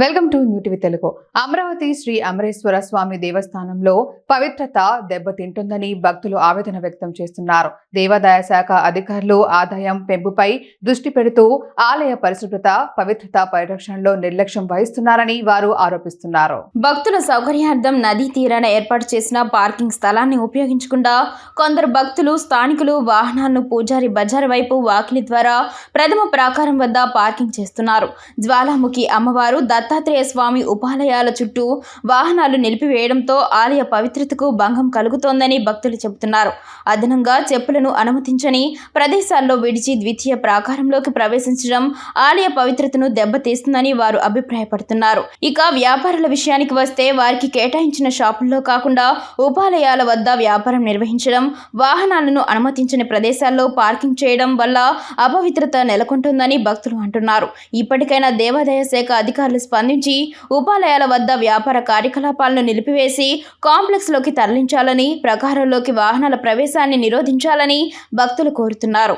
Welcome to new TV Telugu. Amaravati Sri Amareswara Swamy దేవస్థానంలో పవిత్రత దెబ్బతింటుందని భక్తులు ఆవేదన వ్యక్తం చేస్తున్నారు. దేవాదాయ శాఖ అధికారులు ఆదాయం పెంపుపై దృష్టి పెడుతూ ఆలయ పరిశుభ్రత పవిత్రత పరిరక్షణలో నిర్లక్ష్యం వహిస్తున్నారని వారు ఆరోపిస్తున్నారు. భక్తుల సౌకర్యార్థం నదీ తీరాన ఏర్పాటు చేసిన పార్కింగ్ స్థలాన్ని ఉపయోగించకుండా కొందరు భక్తులు స్థానికులు వాహనాలను పూజారి బజార్ వైపు వాకిలి ద్వారా ప్రథమ ప్రాకారం వద్ద పార్కింగ్ చేస్తున్నారు. జ్వాలాముఖి అమ్మవారు దత్తాత్రేయ స్వామి ఉపాలయాల చుట్టూ వాహనాలు నిలిపివేయడంతో ఆలయ పవిత్రతకు భంగం కలుగుతోందని భక్తులు చెబుతున్నారు. అదనంగా చెప్పులను అనుమతించని ప్రదేశాల్లో విడిచి ద్వితీయ ప్రాకారంలోకి ప్రవేశించడం ఆలయ పవిత్రతను దెబ్బతీస్తుందని వారు అభిప్రాయపడుతున్నారు. ఇక వ్యాపారుల విషయానికి వస్తే వారికి కేటాయించిన షాపుల్లో కాకుండా ఉపాలయాల వద్ద వ్యాపారం నిర్వహించడం వాహనాలను అనుమతించని ప్రదేశాల్లో పార్కింగ్ చేయడం వల్ల అపవిత్రత నెలకొంటుందని భక్తులు అంటున్నారు. ఇప్పటికైనా దేవాదాయ శాఖ అధికారులు స్పందించి ఉపాలయాల వద్ద వ్యాపార కార్యకలాపాలను నిలిపివేసి కాంప్లెక్స్లోకి తరలించాలని ప్రకారంలోకి వాహనాల ప్రవేశాన్ని నిరోధించాలని భక్తులు కోరుతున్నారు.